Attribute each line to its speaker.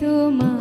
Speaker 1: তোমার